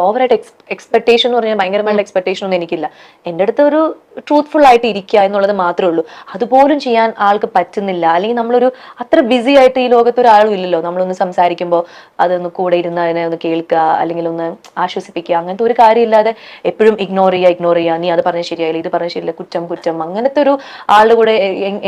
ഓവറായിട്ട് എക്സ്പെക്ടേഷൻ എന്ന് പറഞ്ഞാൽ ഭയങ്കരമായിട്ടുള്ള എക്സ്പെക്ടേഷൻ ഒന്നും എനിക്കില്ല. എന്റെ അടുത്ത് ഒരു ട്രൂത്ത്ഫുൾ ആയിട്ട് ഇരിക്കുക എന്നുള്ളത് മാത്രമേ ഉള്ളൂ. അതുപോലും ചെയ്യാൻ ആൾക്ക് പറ്റുന്നില്ല. അല്ലെങ്കിൽ നമ്മളൊരു അത്ര ബിസി ആയിട്ട് ഈ ലോകത്ത് ഒരാളും ഇല്ലല്ലോ. നമ്മളൊന്ന് സംസാരിക്കുമ്പോൾ അതൊന്ന് കൂടെ ഇരുന്ന് അതിനെ ഒന്ന് കേൾക്കുക അല്ലെങ്കിൽ ഒന്ന് ആശ്വസിപ്പിക്കുക. അങ്ങനത്തെ ഒരു കാര്യമില്ലാതെ എപ്പോഴും ഇഗ്നോർ ചെയ്യുക ഇഗ്നോർ ചെയ്യുക. നീ അത് പറഞ്ഞ ശരിയായില്ല ഇത് പറഞ്ഞ ശരിയില്ല കുറ്റം കുറ്റം. അങ്ങനത്തെ ഒരു ആളുടെ കൂടെ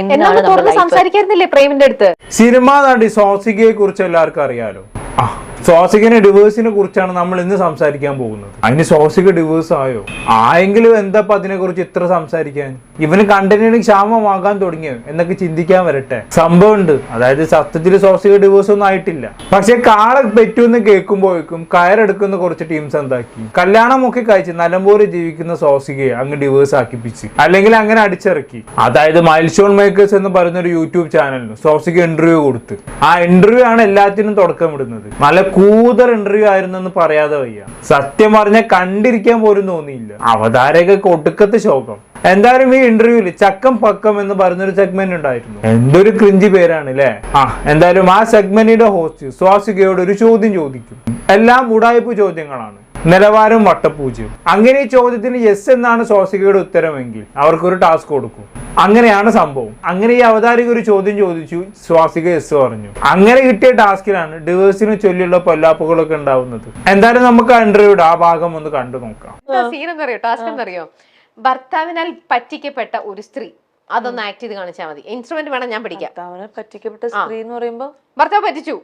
എന്തിനാണ്? സംസാരിക്കായിരുന്നില്ലേ പ്രേമിന്റെ അടുത്ത്? സിനിമാ നടി സോസികയെ കുറിച്ച് എല്ലാവർക്കും അറിയാലോ? ആ. സ്വാസികനെ ഡിവേഴ്സിനെ കുറിച്ചാണ് നമ്മൾ ഇന്ന് സംസാരിക്കാൻ പോകുന്നത്. അതിന് സ്വാസിക ഡിവേഴ്സ് ആയോ? ആയെങ്കിലും എന്താ അതിനെക്കുറിച്ച് അതിനെ കുറിച്ച് ഇത്ര സംസാരിക്കാൻ? ഇവന് കണ്ടന്റിന് ക്ഷാമമാകാൻ തുടങ്ങിയോ? എന്നൊക്കെ ചിന്തിക്കാൻ വരട്ടെ. സംഭവം ഉണ്ട് അതായത് സത്യത്തിൽ സ്വാസിക ഡിവേഴ്സ് ഒന്നും ആയിട്ടില്ല. പക്ഷെ കാളെ പറ്റുമെന്ന് കേൾക്കുമ്പോഴേക്കും കയറെടുക്കുന്ന കുറച്ച് ടീംസ് എന്താക്കി? കല്യാണമൊക്കെ കഴിച്ച് നിലമ്പോലെ ജീവിക്കുന്ന സ്വാസികയെ അങ്ങ് ഡിവേഴ്സ് ആക്കിപ്പിച്ച്. അല്ലെങ്കിൽ അങ്ങനെ അടിച്ചിറക്കി. അതായത് മൈൽസ്റ്റോൺ മേക്കേഴ്സ് എന്ന് പറയുന്ന ഒരു യൂട്യൂബ് ചാനലിന് സ്വാസിക ഇന്റർവ്യൂ കൊടുത്ത്. ആ ഇന്റർവ്യൂ ആണ് എല്ലാത്തിനും തുടക്കമിടുന്നത്. നല്ല കൂതർ ഇന്റർവ്യൂ ആയിരുന്നു എന്ന് പറയാതെ വയ്യ. സത്യം പറഞ്ഞ കണ്ടിരിക്കാൻ പോലും തോന്നിയില്ല. അവതാരക ഒടുക്കത്തെ ശോകം. എന്തായാലും ഈ ഇന്റർവ്യൂൽ ചക്കം പക്കം എന്ന് പറഞ്ഞൊരു സെഗ്മെന്റ് ഉണ്ടായിരുന്നു. എന്തൊരു ക്രിഞ്ചി പേരാണ് അല്ലേ ആ എന്തായാലും ആ സെഗ്മെന്റിന്റെ ഹോസ്റ്റ് സ്വാസികയോട് ഒരു ചോദ്യം ചോദിക്കും. എല്ലാം ഉടായ്പ ചോദ്യങ്ങളാണ്. നിലവാരം വട്ടപൂജ്യം. അങ്ങനെ ഈ ചോദ്യത്തിന് യെസ് എന്നാണ് സ്വാസികയുടെ ഉത്തരമെങ്കിൽ അവർക്കൊരു ടാസ്ക് കൊടുക്കും. അങ്ങനെയാണ് സംഭവം. അങ്ങനെ ഈ അവതാരിക ഒരു ചോദ്യം ചോദിച്ചു സ്വാസിക യെസ് പറഞ്ഞു. അങ്ങനെ കിട്ടിയ ടാസ്കിലാണ് ഡിവേഴ്സിനെ ചൊല്ലിയുള്ള പൊല്ലാപ്പുകളൊക്കെ ഉണ്ടാവുന്നത്. എന്തായാലും നമുക്ക് ആ ഇന്റർവ്യൂടെ ആ ഭാഗം ഒന്ന് കണ്ടു നോക്കാം. സീൻ എന്നറിയോ? ടാസ്ക് എന്നറിയോ? ഭർത്താവിനാൽ പറ്റിക്കപ്പെട്ട ഒരു സ്ത്രീ. അതൊന്ന് ആക്ട് ചെയ്ത് കാണിച്ചാൽ മതി. ഇൻസ്ട്രുമെന്റ് വേണം ഞാൻ പഠിക്കാം. പറ്റിക്കപ്പെട്ട സ്ത്രീ എന്ന് പറയുമ്പോൾ ഭർത്താവ് പറ്റിച്ചു.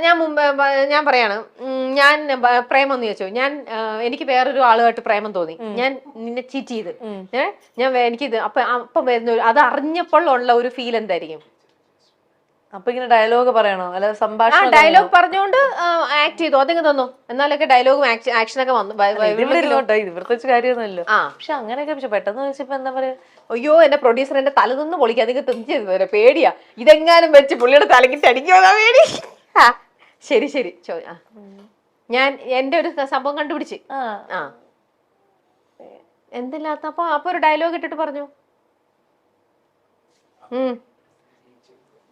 ഞാൻ മുമ്പ് ഞാൻ പറയാണ് ഞാൻ പ്രേമം എന്ന് ചോദിച്ചു. ഞാൻ എനിക്ക് വേറൊരു ആളുമായിട്ട് പ്രേമം തോന്നി. ഞാൻ നിന്നെ ചീറ്റ് ചെയ്ത്. ഞാൻ എനിക്കിത് അപ്പൊ അപ്പം വരുന്ന അത് അറിഞ്ഞപ്പോൾ ഉള്ള ഒരു ഫീൽ എന്തായിരിക്കും? അപ്പൊ ഇങ്ങനെ ഡയലോഗ് പറയണോ? അല്ല സംഭാഷണം ഡയലോഗ് പറഞ്ഞുകൊണ്ട് ആക്ട് ചെയ്തു. അതെങ്ങനെ തന്നു എന്നാലൊക്കെ ഡയലോഗും ആക്ഷനൊക്കെ വന്നു. ബ- ബ- ഇവിടെ ഇരുന്നോട്ടെ. കാര്യമൊന്നുമല്ലോ ആ. പക്ഷെ അങ്ങനെയൊക്കെ പക്ഷെ പെട്ടെന്ന് വെച്ചപ്പോ എന്താ പറയാ? അയ്യോ എന്റെ പ്രൊഡ്യൂസർ എന്റെ തല നിന്ന് പൊളിക്കുക അധികം തെഞ്ചത് പേടിയാ. ഇതെങ്ങാനും വെച്ച് പുള്ളിയുടെ തലക്കിട്ട് അടിക്കുമോ പേടി. ആ, ശരി ശരി. ചോ ആ. ഞാൻ എന്റെ ഒരു സംഭവം കണ്ടുപിടിച്ച്. ആ. ആ. എന്തില്ലാത്ത അപ്പൊ അപ്പൊ ഒരു ഡയലോഗ് ഇട്ടിട്ട് പറഞ്ഞു. ഉം.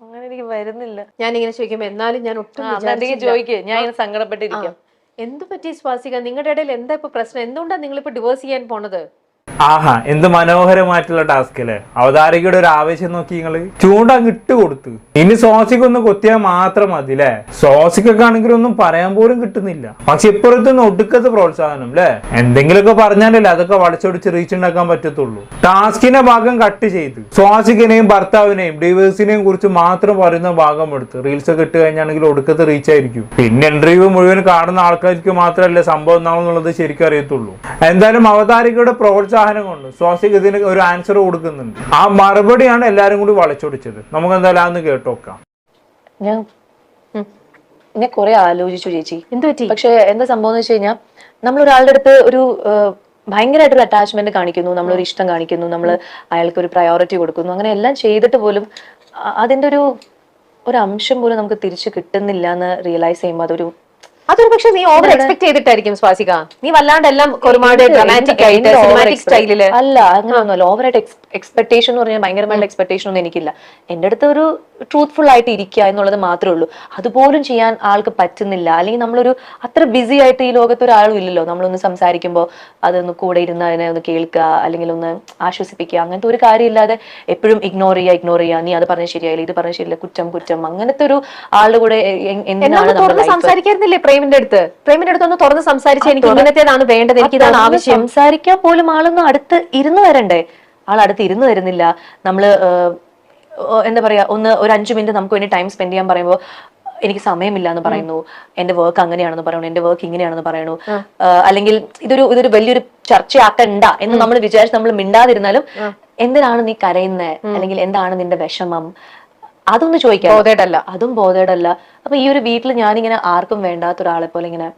അങ്ങനെ എനിക്ക് വരുന്നില്ല. ഞാൻ ഇങ്ങനെ ചോദിക്കുമ്പോ എന്നാലും ഞാൻ ഒട്ടും വിചാരിച്ചില്ല. ഞാൻ ഇങ്ങനെ സങ്കടപ്പെട്ടിരിക്കാം. എന്ത് പറ്റി സ്വാസിക? നിങ്ങളുടെ ഇടയിൽ എന്താ ഇപ്പൊ പ്രശ്നം? എന്തുകൊണ്ടാണ് നിങ്ങൾ ഇപ്പൊ ഡിവോഴ്സ് ചെയ്യാൻ പോണത്? ആഹാ എന്ത് മനോഹരമായിട്ടുള്ള ടാസ്ക് അല്ലേ? അവതാരകയുടെ ഒരു ആവേശം നോക്കി നിങ്ങൾ. ചൂണ്ട ഇട്ട് കൊടുത്തു. ഇനി സോസിക്ക് ഒന്ന് കൊത്തിയാൽ മാത്രം മതി അല്ലേ? സോസിക്കൊക്കെ ആണെങ്കിൽ ഒന്നും പറയാൻ പോലും കിട്ടുന്നില്ല. പക്ഷെ ഇപ്പുറത്തൊന്നും ഒടുക്കത്തെ പ്രോത്സാഹനം അല്ലേ? എന്തെങ്കിലുമൊക്കെ പറഞ്ഞാലല്ലേ അതൊക്കെ വളച്ചൊടിച്ച് റീച്ച് ഉണ്ടാക്കാൻ പറ്റത്തുള്ളൂ. ടാസ്കിന്റെ ഭാഗം കട്ട് ചെയ്ത്. സ്വാസികനെയും ഭർത്താവിനെയും ഡിവേഴ്സിനെയും കുറിച്ച് മാത്രം പറയുന്ന ഭാഗം എടുത്ത്. റീൽസ് ഒക്കെ ഇട്ട് കഴിഞ്ഞാണെങ്കിൽ ഒടുക്കത്തെ റീച്ച് ആയിരിക്കും. പിന്നെ ഇന്റർവ്യൂ മുഴുവൻ കാണുന്ന ആൾക്കാർക്ക് മാത്രമല്ലേ സംഭവം എന്താണെന്നുള്ളത് ശരിക്കും അറിയത്തുള്ളൂ. എന്തായാലും അവതാരികയുടെ പ്രോത്സാഹനം കൊണ്ട് സ്വാസിക ഇതിന് ഒരു ആൻസർ കൊടുക്കുന്നുണ്ട്. ആ മറുപടിയാണ് എല്ലാരും കൂടി വളച്ചൊടിച്ചത്. നമുക്ക് എന്തായാലും അതൊന്ന് കേട്ടോക്കാം. ഞാൻ ഞാൻ കുറെ ആലോചിച്ചു ചേച്ചി. എന്ത് പറ്റി? പക്ഷെ എന്താ സംഭവം എന്ന് വെച്ച് കഴിഞ്ഞാൽ നമ്മൾ ഒരാളുടെ അടുത്ത് ഒരു ഭയങ്കരമായിട്ടൊരു അറ്റാച്ച്മെന്റ് കാണിക്കുന്നു. നമ്മളൊരു ഇഷ്ടം കാണിക്കുന്നു. നമ്മൾ അയാൾക്ക് ഒരു പ്രയോറിറ്റി കൊടുക്കുന്നു. അങ്ങനെ എല്ലാം ചെയ്തിട്ട് പോലും അതിന്റെ അതിന്റെ ഒരു ഒരു അംശം പോലും നമുക്ക് തിരിച്ചു കിട്ടുന്നില്ല എന്ന് റിയലൈസ് ചെയ്യുമ്പോൾ അതൊരു അതൊരു പക്ഷെ നീ ഓവർ എക്സ്പെക്ട് ചെയ്തിട്ടായിരിക്കും സ്വാസിക. നീ വല്ലാണ്ട് എല്ലാം ഒരുപാട് ഡ്രമാറ്റിക് ആയിട്ട് സിനിമാറ്റിക് സ്റ്റൈലിൽ അല്ല അങ്ങനെയൊന്നുമല്ല. ഓവറായിട്ട് എക്സ്പെക്ടേഷൻ എന്ന് പറഞ്ഞാൽ ഭയങ്കരമായിട്ടുള്ള എക്സ്പെക്ടേഷൻ ഒന്നും എനിക്കില്ല. എന്റെ അടുത്ത് ഒരു ട്രൂത്ത്ഫുൾ ആയിട്ട് ഇരിക്കുക എന്നുള്ളത് മാത്രമേ ഉള്ളൂ. അതുപോലും ചെയ്യാൻ ആൾക്ക് പറ്റുന്നില്ല. അല്ലെങ്കിൽ നമ്മളൊരു അത്ര ബിസി ആയിട്ട് ഈ ലോകത്ത് ഒരാളും ഇല്ലല്ലോ. നമ്മളൊന്ന് സംസാരിക്കുമ്പോൾ അതൊന്ന് കൂടെ ഇരുന്ന് അതിനെ ഒന്ന് കേൾക്കുക അല്ലെങ്കിൽ ഒന്ന് ആശ്വസിപ്പിക്കുക അങ്ങനത്തെ ഒരു കാര്യമില്ലാതെ എപ്പോഴും ഇഗ്നോർ ചെയ്യുക ഇഗ്നോർ ചെയ്യുക. നീ അത് പറഞ്ഞ ശരിയായില്ല ഇത് പറഞ്ഞ ശരിയില്ല കുറ്റം കുറ്റം. അങ്ങനത്തെ ഒരു ആളുടെ കൂടെ എന്തിനാണ് തുറന്ന്? സംസാരിക്കായിരുന്നില്ലേ പ്രേമിന്റെ അടുത്ത്? പ്രേമിന്റെ അടുത്ത് ഒന്ന് തുറന്ന് സംസാരിച്ചാൽ എനിക്ക് ഇങ്ങനത്തേതാണ് വേണ്ടത് എനിക്ക് ഇതാണ് ആവശ്യം. സംസാരിക്കാൻ പോലും ആളൊന്നും അടുത്ത് ഇരുന്ന് വരണ്ടേ? ആൾ അടുത്ത് ഇരുന്ന് തരുന്നില്ല. ഏഹ്, എന്താ പറയാ ഒന്ന് ഒരു അഞ്ച് മിനിറ്റ് നമുക്ക് വേണ്ടി ടൈം സ്പെൻഡ് ചെയ്യാൻ പറയുമ്പോൾ എനിക്ക് സമയമില്ല എന്ന് പറയുന്നു. എന്റെ വർക്ക് അങ്ങനെയാണെന്ന് പറയുന്നു. എന്റെ വർക്ക് ഇങ്ങനെയാണെന്ന് പറയുന്നു. അല്ലെങ്കിൽ ഇതൊരു ഇതൊരു വലിയൊരു ചർച്ചയാക്കണ്ട എന്ന് നമ്മൾ വിചാരിച്ച് നമ്മൾ മിണ്ടാതിരുന്നാലും എന്തിനാണ് നീ കരയുന്നത് അല്ലെങ്കിൽ എന്താണ് നിന്റെ വിഷമം? അതൊന്ന് ചോദിക്കാം. ബോധേഡല്ല. അതും ബോധേഡല്ല അപ്പൊ ഈ ഒരു വീട്ടിൽ ഞാനിങ്ങനെ ആർക്കും വേണ്ടാത്ത ഒരാളെ പോലെ ഇങ്ങനെ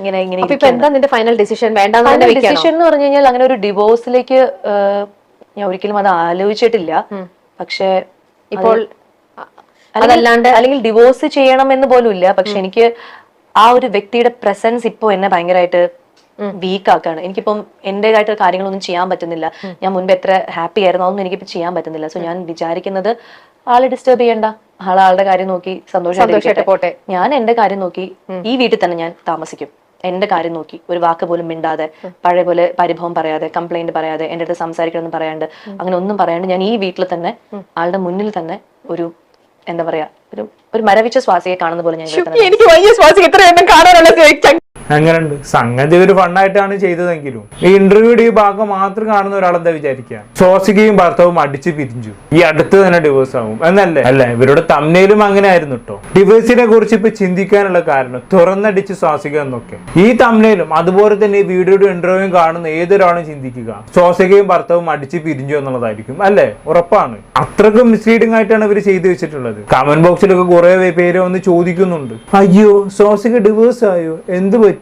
ഇങ്ങനെ ഇങ്ങനെ ഇപ്പൊ എന്താ നിന്റെ ഫൈനൽ ഡിസിഷൻ വേണ്ട ഡിസിഷൻ എന്ന് പറഞ്ഞു കഴിഞ്ഞാൽ അങ്ങനെ ഒരു ഡിവോഴ്സിലേക്ക് ഞാൻ ഒരിക്കലും അത് ആലോചിച്ചിട്ടില്ല. പക്ഷെ ഇപ്പോൾ അതല്ലാണ്ട് അല്ലെങ്കിൽ ഡിവോഴ്സ് ചെയ്യണം എന്ന് പോലും ഇല്ല. പക്ഷെ എനിക്ക് ആ ഒരു വ്യക്തിയുടെ പ്രസൻസ് ഇപ്പോ എന്നെ ഭയങ്കരമായിട്ട് വീക്ക് ആക്കാണ് എനിക്കിപ്പം എന്റേതായിട്ട് കാര്യങ്ങളൊന്നും ചെയ്യാൻ പറ്റുന്നില്ല. ഞാൻ മുൻപ് എത്ര ഹാപ്പി ആയിരുന്നു അതൊന്നും എനിക്ക് ചെയ്യാൻ പറ്റുന്നില്ല. സോ ഞാൻ വിചാരിക്കുന്നത് ആളെ ഡിസ്റ്റർബ് ചെയ്യണ്ട. ആളാളുടെ കാര്യം നോക്കി സന്തോഷമായിട്ട് പോട്ടെ. ഞാൻ എന്റെ കാര്യം നോക്കി ഈ വീട്ടിൽ തന്നെ ഞാൻ താമസിക്കും. എന്റെ കാര്യം നോക്കി. ഒരു വാക്ക് പോലും മിണ്ടാതെ പഴയ പോലെ പരിഭവം പറയാതെ കംപ്ലൈന്റ് പറയാതെ എന്റെ അടുത്ത് സംസാരിക്കണമെന്ന് പറയാണ്ട് അങ്ങനെ ഒന്നും പറയാണ്ട് ഞാൻ ഈ വീട്ടിൽ തന്നെ ആളുടെ മുന്നിൽ തന്നെ ഒരു എന്താ പറയാ ഒരു ഒരു മരവിച്ച ശ്വാസിയെ കാണുന്ന പോലെ ഞാൻ എനിക്ക് വലിയ ശ്വാസം ഇത്ര കാണാനുള്ള അങ്ങനെയുണ്ട്. സംഗതി ഒരു ഫണ്ണായിട്ടാണ് ചെയ്തതെങ്കിലും. ഈ ഇന്റർവ്യൂയുടെ ഈ ഭാഗം മാത്രം കാണുന്ന ഒരാൾ എന്താ വിചാരിക്കുക സോസികയും ഭർത്താവും അടിച്ച് പിരിഞ്ഞു. ഈ അടുത്ത് തന്നെ ഡിവോഴ്സ് ആവും. എന്നല്ലേ? അല്ല? ഇവരുടെ തമ്മിലും അങ്ങനെ ആയിരുന്നു കേട്ടോ ഡിവോഴ്സിനെ കുറിച്ച് ഇപ്പൊ ചിന്തിക്കാനുള്ള കാരണം തുറന്നടിച്ച് സ്വാസിക എന്നൊക്കെ. ഈ തമ്മിലും അതുപോലെ തന്നെ ഈ വീഡിയോയുടെ ഇന്റർവ്യൂയും കാണുന്ന ഏതൊരാളും ചിന്തിക്കുക. ശ്വാസികയും ഭർത്താവും അടിച്ച് പിരിഞ്ഞു എന്നുള്ളതായിരിക്കും. അല്ലേ? ഉറപ്പാണ്. അത്രക്കും മിസ്ലീഡിംഗ് ആയിട്ടാണ് ഇവർ ചെയ്തു വെച്ചിട്ടുള്ളത്. കമന്റ് ബോക്സിലൊക്കെ കുറെ പേര് വന്ന് ചോദിക്കുന്നുണ്ട്. അയ്യോ ശ്വാസിക ഡിവോഴ്സ് ആയോ? എന്ത് പറ്റി?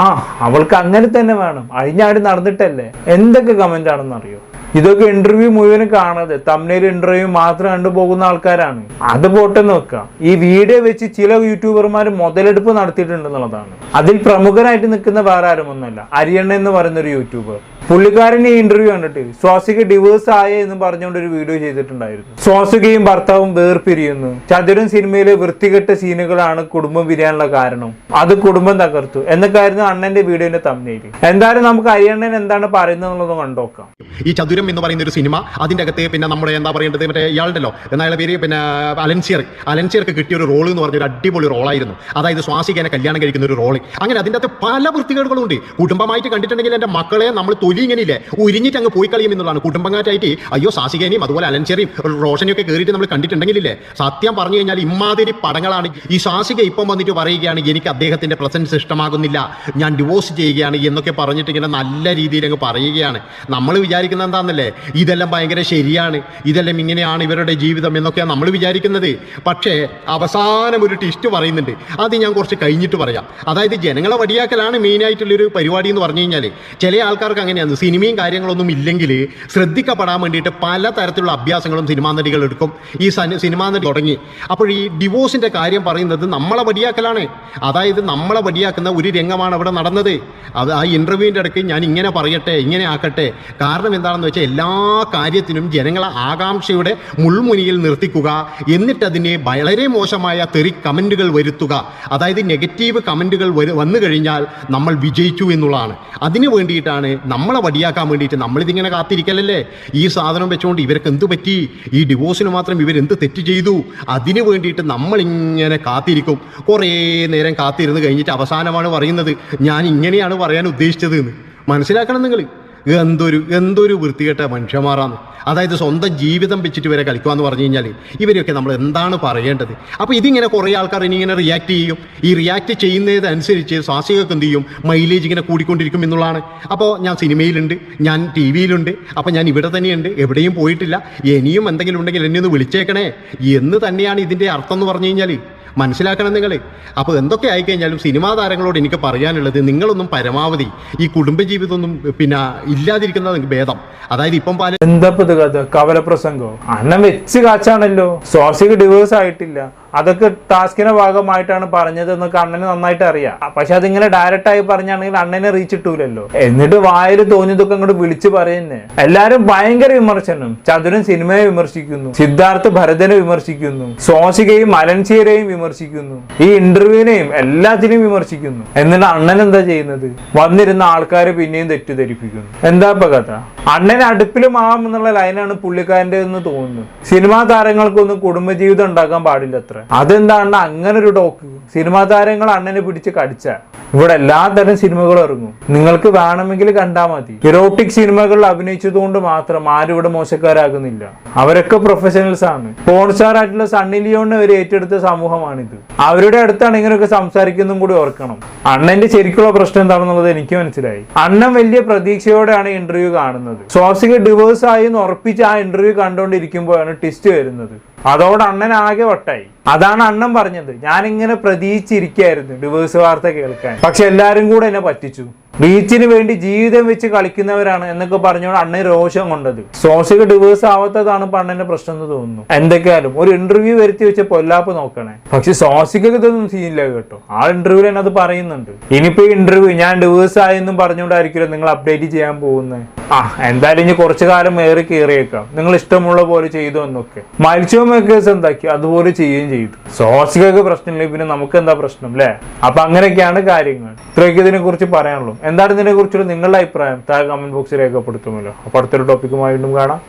ആ അവൾക്ക് അങ്ങനെ തന്നെ വേണം. അഴിഞ്ഞാടി നടന്നിട്ടല്ലേ? എന്തൊക്കെ കമന്റ് ആണെന്ന് അറിയോ ഇതൊക്കെ ഇന്റർവ്യൂ മുഴുവനും കാണാതെ തമ്മിൽ ഇന്റർവ്യൂ മാത്രം കണ്ടുപോകുന്ന ആൾക്കാരാണ്. അത് പോട്ടെ നോക്കാം ഈ വീഡിയോ വെച്ച് ചില യൂട്യൂബർമാർ മുതലെടുപ്പ് നടത്തിയിട്ടുണ്ടെന്നുള്ളതാണ്. അതിൽ പ്രമുഖരായിട്ട് നിൽക്കുന്ന വേറെ ആരും ഒന്നുമല്ല അരിയണ്ണ എന്ന് പറയുന്ന ഒരു യൂട്യൂബർ പുള്ളിക്കാരൻ ഈ ഇന്റർവ്യൂ കണ്ടിട്ട് സ്വാസിക ഡിവേഴ്സ് ആയ എന്ന് പറഞ്ഞുകൊണ്ട് ഒരു വീഡിയോ ചെയ്തിട്ടുണ്ടായിരുന്നു. സ്വാസികയും ഭർത്താവും വേർപിരിയുന്നു. ചതുരൻ സിനിമയിലെ വൃത്തികെട്ട സീനുകളാണ് കുടുംബം പിരിയാനുള്ള കാരണം. അത് കുടുംബം തകർത്തു. എന്നൊക്കെയായിരുന്നു അണ്ണന്റെ വീഡിയോന്റെ തമ്മിൽ എന്തായാലും നമുക്ക് അരിയണ്ണൻ എന്താണ് പറയുന്നത് എന്നുള്ളത് കണ്ടോക്കാം ഈ ചതുരം എന്ന് പറയുന്ന ഒരു സിനിമ അതിന്റെ അകത്ത് പിന്നെ നമ്മുടെ എന്താ പറയേണ്ടത് മറ്റേ ഇയാളുണ്ടല്ലോ എന്നാൽ പേര് പിന്നെ അലൻസിയർ. അലൻസിയർക്ക് കിട്ടിയ ഒരു റോൾ എന്ന് പറഞ്ഞ ഒരു അടിപൊളി റോളായിരുന്നു അതായത് സ്വാസികേനെ കല്യാണം കഴിക്കുന്ന ഒരു റോൾ അങ്ങനെ അതിന്റെ അകത്ത് പല വൃത്തികേടുകളും ഉണ്ട് കുടുംബമായിട്ട് കണ്ടിട്ടുണ്ടെങ്കിൽ എന്റെ മക്കളെ നമ്മൾ തൊലി ഇങ്ങനെയില്ലേ ഉരിഞ്ഞിട്ട് അങ്ങ് പോയി കളിയും എന്നുള്ളതാണ്. കുടുംബങ്ങാറ്റായിട്ട് അയ്യോ സാസികനെയും അതുപോലെ അലൻസിയറിയും റോഷനെയും ഒക്കെ കയറിയിട്ട് നമ്മൾ കണ്ടിട്ടുണ്ടെങ്കിലില്ലേ സത്യം പറഞ്ഞു കഴിഞ്ഞാൽ ഇമാതിരി പടങ്ങളാണ്. ഈ സാസിക ഇപ്പം വന്നിട്ട് പറയുകയാണ് എനിക്ക് അദ്ദേഹത്തിന്റെ പ്രസൻസ് ഇഷ്ടമാകുന്നില്ല ഞാൻ ഡിവോഴ്സ് ചെയ്യുകയാണ് എന്നൊക്കെ പറഞ്ഞിട്ട് ഇങ്ങനെ നല്ല രീതിയിൽ അങ്ങ് പറയുകയാണ്. നമ്മൾ വിചാരിക്കുന്നത് എന്താണെന്നല്ലേ ഇതെല്ലാം ഭയങ്കര ശരിയാണ്. ഇതെല്ലാം ഇങ്ങനെയാണ് ഇവരുടെ ജീവിതം എന്നൊക്കെയാണ് നമ്മൾ വിചാരിക്കുന്നത്. പക്ഷേ അവസാനം ഒരു ടിസ്റ്റ് പറയുന്നുണ്ട്. അത് ഞാൻ കുറച്ച് കഴിഞ്ഞിട്ട് പറയാം. അതായത് ജനങ്ങളെ വടിയാക്കലാണ് മെയിനായിട്ടുള്ളൊരു പരിപാടി എന്ന് പറഞ്ഞു കഴിഞ്ഞാൽ ചില ആൾക്കാർക്ക് അങ്ങനെയാണ്. സിനിമയും കാര്യങ്ങളൊന്നും ഇല്ലെങ്കിൽ ശ്രദ്ധിക്കപ്പെടാൻ വേണ്ടിയിട്ട് പല തരത്തിലുള്ള അഭ്യാസങ്ങളും സിനിമാ നടികൾ എടുക്കും. ഈ സനി- സിനിമാ നടി തുടങ്ങി. അപ്പോൾ ഈ ഡിവോഴ്സിന്റെ കാര്യം പറയുന്നത് നമ്മളെ വടിയാക്കലാണ്. അതായത് നമ്മളെ വടിയാക്കുന്ന ഒരു രംഗമാണ് അവിടെ നടന്നത്. അത് ആ ഇന്റർവ്യൂവിന്റെ ഇടയ്ക്ക് ഞാൻ ഇങ്ങനെ പറയട്ടെ ഇങ്ങനെ ആക്കട്ടെ. കാരണം എന്താണെന്ന് വെച്ചാൽ എല്ലാ കാര്യത്തിനും ജനങ്ങളെ ആകാംക്ഷയുടെ മുൾമുനിയിൽ നിർത്തിക്കുക എന്നിട്ടതിനെ വളരെ മോശമായ തെറി കമന്റുകൾ വരുത്തുക. അതായത് നെഗറ്റീവ് കമന്റുകൾ വരു വന്നു കഴിഞ്ഞാൽ നമ്മൾ വിജയിച്ചു എന്നുള്ളതാണ്. അതിന് വേണ്ടിയിട്ടാണ് നമ്മളെ വടിയാക്കാൻ വേണ്ടിയിട്ട് നമ്മളിതിങ്ങനെ കാത്തിരിക്കലല്ലേ? ഈ സാധനം വെച്ചുകൊണ്ട് ഇവർക്ക് എന്ത് പറ്റി? ഈ ഡിവോഴ്സിന് മാത്രം ഇവരെന്ത് തെറ്റ് ചെയ്തു? അതിന് വേണ്ടിയിട്ട് നമ്മളിങ്ങനെ കാത്തിരിക്കും. കുറേ നേരം കാത്തിരുന്ന് കഴിഞ്ഞിട്ട് അവസാനമാണ് പറയുന്നത്. ഞാൻ ഇങ്ങനെയാണ് പറയാൻ ഉദ്ദേശിച്ചത് എന്ന്. മനസ്സിലാക്കണം നിങ്ങൾ എന്തൊരു എന്തൊരു വൃത്തികെട്ട മനുഷ്യന്മാരാണ്. അതായത് സ്വന്തം ജീവിതം വെച്ചിട്ട് വരെ കളിക്കുക എന്ന് പറഞ്ഞു കഴിഞ്ഞാൽ ഇവരെയൊക്കെ നമ്മൾ എന്താണ് പറയേണ്ടത്? അപ്പോൾ ഇതിങ്ങനെ കുറേ ആൾക്കാർ ഇനി റിയാക്ട് ചെയ്യും. ഈ റിയാക്ട് ചെയ്യുന്നതനുസരിച്ച് സ്വാസികൾക്ക് എന്ത് ചെയ്യും? മൈലേജ് ഇങ്ങനെ കൂടിക്കൊണ്ടിരിക്കും എന്നുള്ളതാണ്. അപ്പോൾ ഞാൻ സിനിമയിലുണ്ട് ഞാൻ ടി വിയിലുണ്ട് അപ്പോൾ ഞാൻ ഇവിടെ തന്നെയുണ്ട് എവിടെയും പോയിട്ടില്ല. ഇനിയും എന്തെങ്കിലും ഉണ്ടെങ്കിൽ എന്നെ ഒന്ന് വിളിച്ചേക്കണേ. എന്ന് തന്നെയാണ് ഇതിന്റെ അർത്ഥം എന്ന് പറഞ്ഞു കഴിഞ്ഞാൽ മനസ്സിലാക്കണം നിങ്ങൾ അപ്പോൾ എന്തൊക്കെ ആയിക്കഴിഞ്ഞാലും സിനിമാ താരങ്ങളോട് എനിക്ക് പറയാനുള്ളത് നിങ്ങളൊന്നും പരമാവധി ഈ കുടുംബജീവിതമൊന്നും പിന്നെ ഇല്ലാതിരിക്കുന്നത് ഭേദം. അതായത് ഇപ്പം പാല എന്താ കവല പ്രസംഗോ അണ്ണൻ വെച്ച് കാച്ചാണല്ലോ. സ്വാസിക ഡിവേഴ്സ് ആയിട്ടില്ല. അതൊക്കെ ടാസ്കിന്റെ ഭാഗമായിട്ടാണ് പറഞ്ഞത് എന്നൊക്കെ അണ്ണന് നന്നായിട്ട് അറിയാം. പക്ഷെ അതിങ്ങനെ ഡയറക്റ്റ് ആയി പറഞ്ഞാണെങ്കിൽ അണ്ണനെ റീച്ച് ഇട്ടൂലല്ലോ. എന്നിട്ട് വായിൽ തോന്നിയതൊക്കെ അങ്ങോട്ട് വിളിച്ചു പറയുന്നേ. എല്ലാരും ഭയങ്കര വിമർശനം. ചതുരൻ സിനിമയെ വിമർശിക്കുന്നു. സിദ്ധാർത്ഥ് ഭരതനെ വിമർശിക്കുന്നു. സ്വാസികയും അലൻസിയരെയും വിമർശിക്കുന്നു. ഈ ഇന്റർവ്യൂവിനെയും എല്ലാത്തിനെയും വിമർശിക്കുന്നു. എന്നിട്ട് അണ്ണൻ എന്താ ചെയ്യുന്നത്? വന്നിരുന്ന ആൾക്കാരെ പിന്നെയും തെറ്റിദ്ധരിപ്പിക്കുന്നു. എന്താ ഇപ്പൊ കഥ? അണ്ണൻ അടുപ്പിലും ആവാം എന്നുള്ള ലൈനാണ് പുള്ളിക്കാരന്റെ എന്ന് തോന്നുന്നു. സിനിമാ താരങ്ങൾക്കൊന്നും കുടുംബജീവിതം ഉണ്ടാക്കാൻ പാടില്ല അത്ര അതെന്താ അണ്ണ അങ്ങനെ ഒരു ടോക്ക് സിനിമാ താരങ്ങൾ അണ്ണനെ പിടിച്ച് കടിച്ച. ഇവിടെ എല്ലാ തരം സിനിമകളും ഇറങ്ങും. നിങ്ങൾക്ക് വേണമെങ്കിൽ കണ്ടാൽ മതി. ഇറോട്ടിക് സിനിമകളിൽ അഭിനയിച്ചതുകൊണ്ട് മാത്രം ആരും ഇവിടെ മോശക്കാരാകുന്നില്ല. അവരൊക്കെ പ്രൊഫഷണൽസ് ആണ്. പോൺസ്റ്റാർ ആയിട്ടുള്ള സണ്ണി ലിയോണിനെ അവർ ഏറ്റെടുത്ത സമൂഹമാണിത്. അവരുടെ അടുത്താണ് ഇങ്ങനെയൊക്കെ സംസാരിക്കുന്നതും കൂടി ഓർക്കണം. അണ്ണന്റെ ശരിക്കുള്ള പ്രശ്നം എന്താണെന്നുള്ളത് എനിക്ക് മനസ്സിലായി. അണ്ണൻ വലിയ പ്രതീക്ഷയോടെയാണ് ഇന്റർവ്യൂ കാണുന്നത്. സ്വാസിക ഡിവേഴ്സ് ആയി എന്ന് ഉറപ്പിച്ച് ആ ഇന്റർവ്യൂ കണ്ടുകൊണ്ടിരിക്കുമ്പോഴാണ് ട്വിസ്റ്റ് വരുന്നത്. അതോടെ അണ്ണൻ ആകെ വട്ടായി അതാണ് അണ്ണൻ പറഞ്ഞത്. ഞാനിങ്ങനെ പ്രതീക്ഷിച്ചിരിക്കായിരുന്നു ഡിവേഴ്സ് വാർത്ത കേൾക്കാൻ. പക്ഷെ എല്ലാരും കൂടെ എന്നെ പറ്റിച്ചു. ബീച്ചിന് വേണ്ടി ജീവിതം വെച്ച് കളിക്കുന്നവരാണ് എന്നൊക്കെ പറഞ്ഞുകൊണ്ട് അണ്ണൻ രോഷം കൊണ്ടത്. സോഷ്യൽ ഡിവേഴ്സ് ആവാത്തതാണ് പണ്ണന്റെ പ്രശ്നം എന്ന് തോന്നുന്നു. എന്തൊക്കെയാലും ഒരു ഇന്റർവ്യൂ വരുത്തി വെച്ച പൊല്ലാപ്പ് നോക്കണേ. പക്ഷെ സോസിക്കൊക്കെ ഇതൊന്നും സീനില്ല കേട്ടോ. ആ ഇന്റർവ്യൂ എന്നത് പറയുന്നുണ്ട്. ഇനിയിപ്പോ ഇന്റർവ്യൂ ഞാൻ ഡിവേഴ്സ് ആയെന്നും പറഞ്ഞുകൊണ്ടായിരിക്കുമല്ലോ നിങ്ങൾ അപ്ഡേറ്റ് ചെയ്യാൻ പോകുന്നത്. ആ എന്തായാലും ഇനി കുറച്ചു കാലം ഏറി കയറിയേക്കാം. നിങ്ങൾ ഇഷ്ടമുള്ള പോലെ ചെയ്തു എന്നൊക്കെ. മത്സ്യവും മേക്കേഴ്സ് എന്താക്കി? അതുപോലെ ചെയ്യുകയും ചെയ്തു. സോസിക്കൊക്കെ പ്രശ്നമില്ല. പിന്നെ നമുക്ക് എന്താ പ്രശ്നം അല്ലേ? അപ്പൊ അങ്ങനെയൊക്കെയാണ് കാര്യങ്ങൾ. ഇത്രയൊക്കെ ഇതിനെ കുറിച്ച് പറയാനുള്ളൂ. എന്താണ് ഇതിനെക്കുറിച്ചുള്ള നിങ്ങളുടെ അഭിപ്രായം? താഴെ കമന്റ് ബോക്സിൽ രേഖപ്പെടുത്തുമല്ലോ. അപ്പോൾ അടുത്തൊരു ടോപ്പിക്കുമായി വീണ്ടും കാണാം.